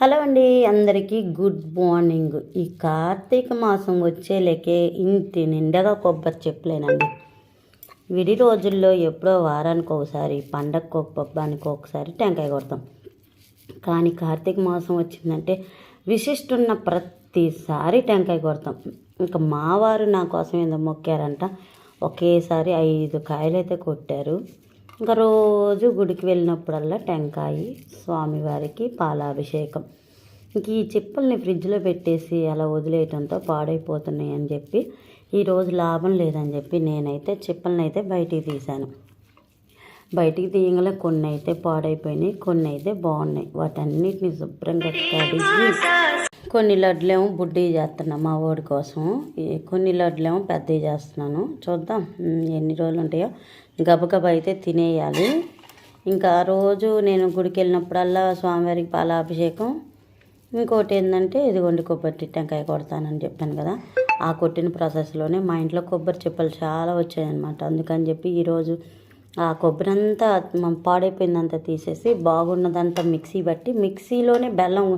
Hello అండి అందరికీ good morning. ఈ కార్తీక మాసం వచ్చేలేకే ఇంటి నిండగా కొబ్బరి చెప్పులేనండి. విడి రోజుల్లో ఎప్పుడో వారానికి ఒకసారి పండగకు ఒక పబ్బానికి ఒకసారి టెంకాయ కొడతాం. కానీ కార్తీక మాసం వచ్చిందంటే విశిష్టున్న ప్రతిసారి టెంకాయ కొడతాం. ఇంకా మావారు నా కోసం ఏదో మొక్కారంట. ఒకేసారి ఐదు కాయలు అయితే కొట్టారు. ఇంకా రోజు గుడికి వెళ్ళినప్పుడల్లా టెంకాయ స్వామివారికి పాలాభిషేకం. ఇంక ఈ చిప్పల్ని ఫ్రిడ్జ్లో పెట్టేసి అలా వదిలేయటంతో పాడైపోతున్నాయి అని చెప్పి ఈరోజు లాభం లేదని చెప్పి నేనైతే చిప్పల్ని అయితే బయటికి తీశాను. బయటికి తీయగల కొన్ని అయితే పాడైపోయినాయి కొన్ని అయితే బాగున్నాయి. వాటన్నిటిని శుభ్రంగా కడిగి కొన్ని లడ్లేమో బుడ్డి చేస్తున్నా మా వాడి కోసం. కొన్ని లడ్లేమో పెద్దవి చేస్తున్నాను. చూద్దాం ఎన్ని రోజులు ఉంటాయో. గబగబా అయితే తినేయాలి. ఇంకా రోజు నేను గుడికి వెళ్ళినప్పుడల్లా స్వామివారికి పాలాభిషేకం. ఇంకోటి ఏంటంటే ఇదిగోండి కొబ్బరి టెంకాయ కొడతానని చెప్పాను కదా. ఆ కొట్టిన ప్రాసెస్లోనే మా ఇంట్లో కొబ్బరి చెప్పలు చాలా వచ్చాయన్నమాట. అందుకని చెప్పి ఈరోజు ఆ కొబ్బరి అంతా పాడైపోయిందంతా తీసేసి బాగున్నదంతా మిక్సీ బట్టి మిక్సీలోనే బెల్లం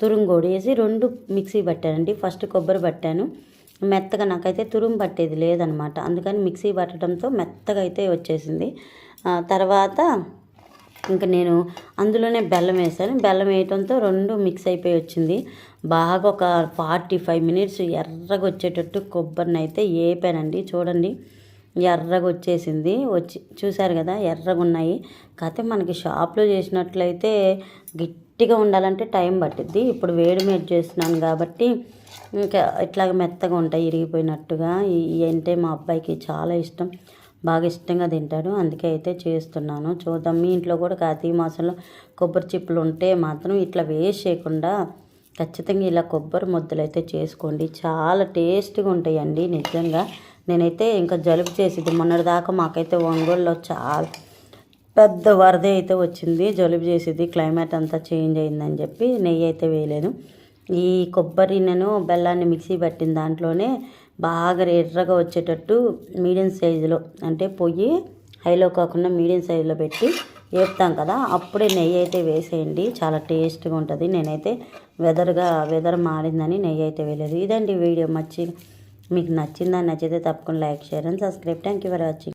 తురుము వేసి రెండు మిక్సీ పట్టానండి. ఫస్ట్ కొబ్బరి పట్టాను. మెత్తగా నాకైతే తురుము పట్టేది లేదనమాట. అందుకని మిక్సీ పట్టడంతో మెత్తగా అయితే వచ్చేసింది. తర్వాత ఇంకా నేను అందులోనే బెల్లం వేసాను. బెల్లం వేయటంతో రెండు మిక్స్ అయిపోయి వచ్చింది. బాగా ఒక ఫార్టీ ఫైవ్ మినిట్స్ ఎర్రగా వచ్చేటట్టు కొబ్బరిని అయితే వేపానండి చూడండి. ఎర్రగా వచ్చేసింది వచ్చి చూశారు కదా ఎర్రగా ఉన్నాయి కాకపోతే మనకి షాప్లో చేసినట్లయితే గట్టిగా ఉండాలంటే టైం పట్టిద్ది. ఇప్పుడు వేడి మీద చేస్తున్నాను కాబట్టి ఇంకా ఇట్లాగ మెత్తగా ఉంటాయి ఇరిగిపోయినట్టుగా. ఈ అంటే మా అబ్బాయికి చాలా ఇష్టం. బాగా ఇష్టంగా తింటాడు. అందుకే అయితే చేస్తున్నాను. చూద్దాం. మీ ఇంట్లో కూడా కార్తీక మాసంలో కొబ్బరి చిప్పులు ఉంటే మాత్రం ఇట్లా వేస్ట్ చేయకుండా ఖచ్చితంగా ఇలా కొబ్బరి ముద్దలు అయితే చేసుకోండి. చాలా టేస్ట్గా ఉంటాయండి నిజంగా. నేనైతే ఇంకా జలుబు చేసేది మొన్నటిదాకా మాకైతే ఒంగోలులో చాలా పెద్ద వరద అయితే వచ్చింది. జలుబు చేసేది క్లైమేట్ అంతా చేంజ్ అయిందని చెప్పి నెయ్యి అయితే వేయలేదు. ఈ కొబ్బరి నేను బెల్లాన్ని మిక్సీ పట్టిన దాంట్లోనే బాగా ఎర్రగా వచ్చేటట్టు మీడియం సైజులో అంటే పొయ్యి హైలో కాకుండా మీడియం సైజులో పెట్టి వేపుతాం కదా అప్పుడే నెయ్యి అయితే వేసేయండి. చాలా టేస్ట్గా ఉంటుంది. నేనైతే వెదర్గా వెదర్ మారిందని నెయ్యి అయితే వేయలేదు. ఇదండి వీడియో. మచ్చి మీకు నచ్చిందా నచ్చితే తప్పకుండా like share and subscribe. Thank you for watching